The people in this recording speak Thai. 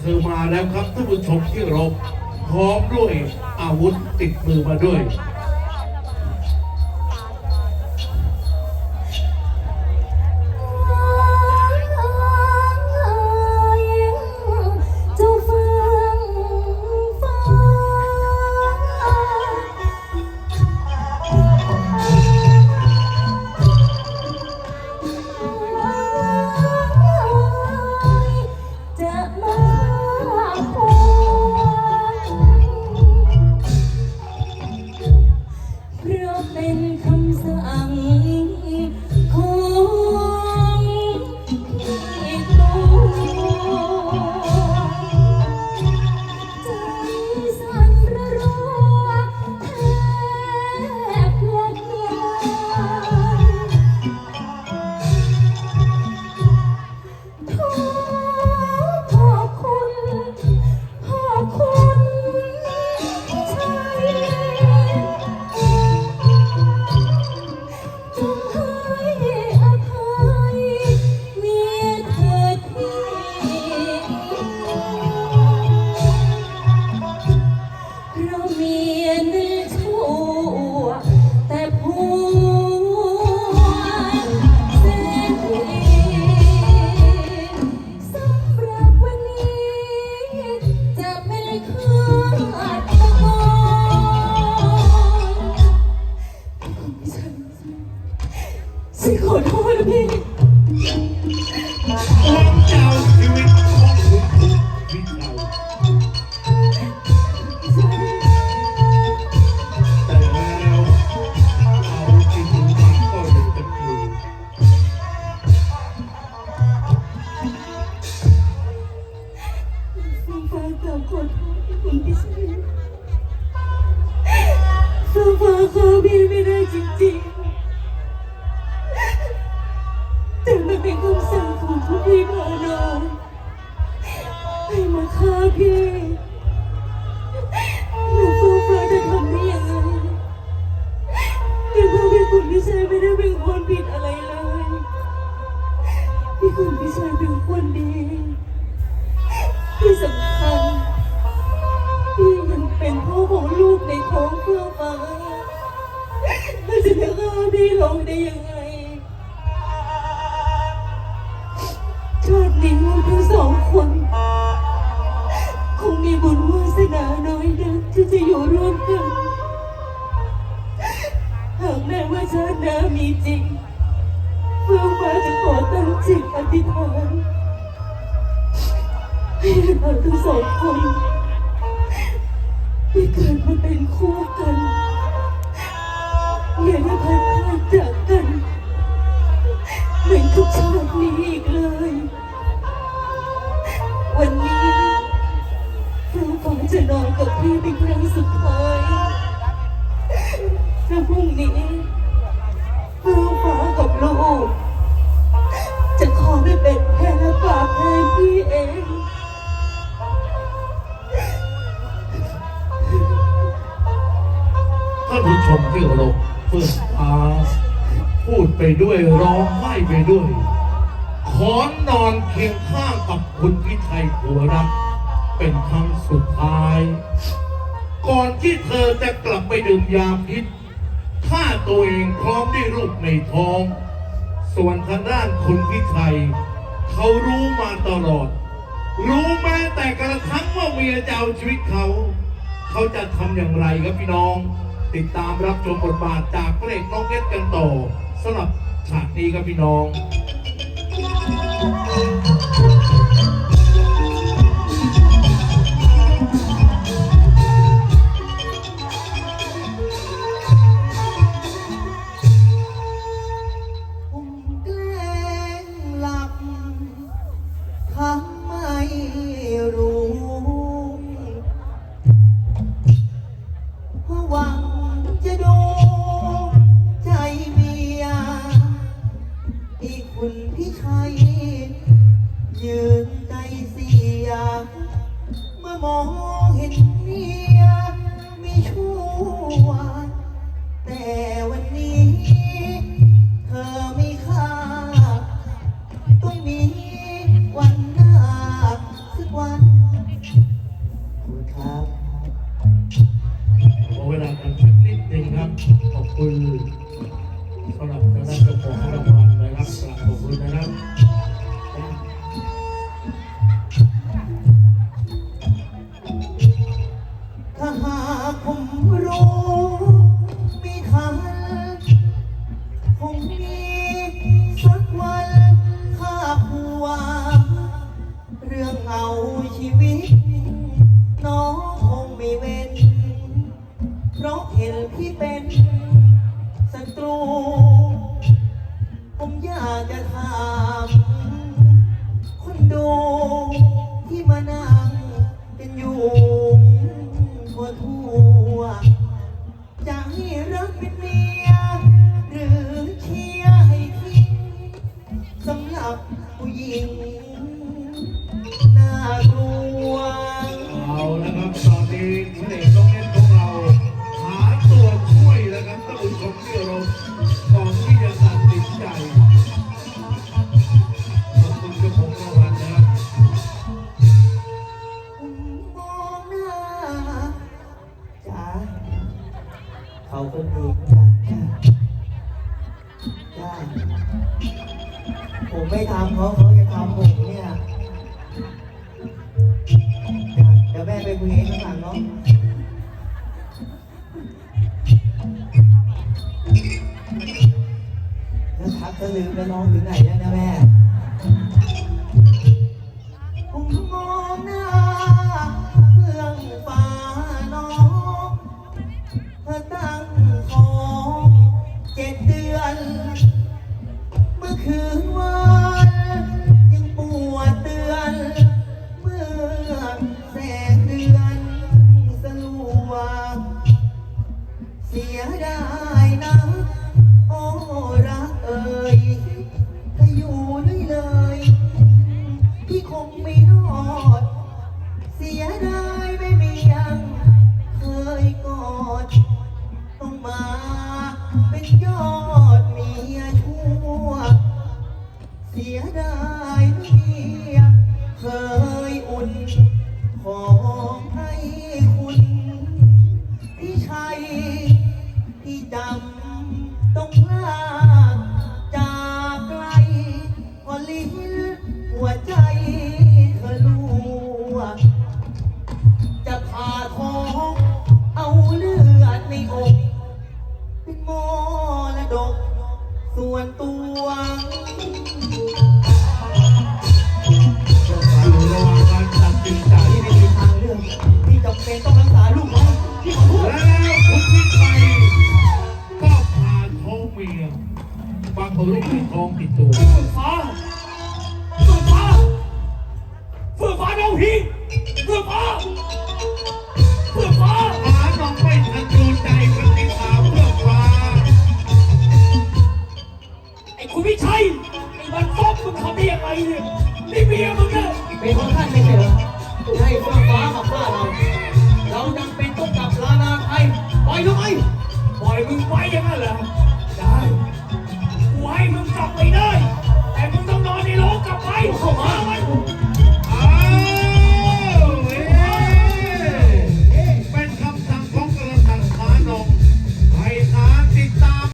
เธอมาแล้วครับท่านผู้ชมที่รบพร้อมด้วยอาวุธติดมือมาด้วย ฉันขอโทษนะพี่คว ได้ยังไง ชาตินี้เราทั้งสองคน คงมีบุญวาสนาน้อยนักที่จะอยู่ร่วมกัน หากแม้ว่าชาติหน้ามีจริงเพื่อฟ้าจะขอตั้งจิตอธิษฐานให้เราทั้งสองคน ท่านผู้ชมที่เคาเพื่ออาพูดไปด้วยร้องไห้ไปด้วย ขอนอนเคียงข้างกับคุณพิชัยผัวรัก เป็นครั้งสุดท้าย ก่อนที่เธอจะกลับไปดื่มยาพิษฆ่าตัวเองพร้อมด้วยลูกในท้อง ส่วนทางด้านคุณพิชัย เขารู้มาตลอด รู้แม้แต่กระทั่งว่าเมียจะเอาชีวิตเขา เขาจะทำอย่างไรครับพี่น้อง ติดตามรับชมบทบาทจากพระเอกน้องเอ็ดกันต่อสำหรับฉากนี้ครับพี่น้อง ผมไม่ทำเขาเขาจะทำผมเนี่ยเดี๋ยวแม่ไปคุยให้ข้างหลังเนาะแล้วทักจะลืมแล้วน้องถึงไหนแล้วนะแม่ผมมองหน้า ญ ของให้คุณที่ใช่ที่จำต้องพลา ละมีทองติดตัวฝืนฟ้าฝืนฟ้าฝืนฟ้าน้างพี่ฝืนฟ้าฝืนฟ้าฟ้าน้องไปทันโดนใจคนที่สามฝึกฟ้าไอ้คุณพิชัยไอ้บันฟอกมึงทำได้ยังไงเนี่ยนี่เบียร์มึงเนี่ยเป็นของท่านไม่ใช่เหรอให้เฟื่ฟ้ามาฆ่าเรา เราจำเป็นต้องกลับลานาไทยปล่อยทำไมปล่อยมึงไว้อยังไงเหรอ กลับไปได้ แต่มึงต้องนอนในโรงกลับไปมามัน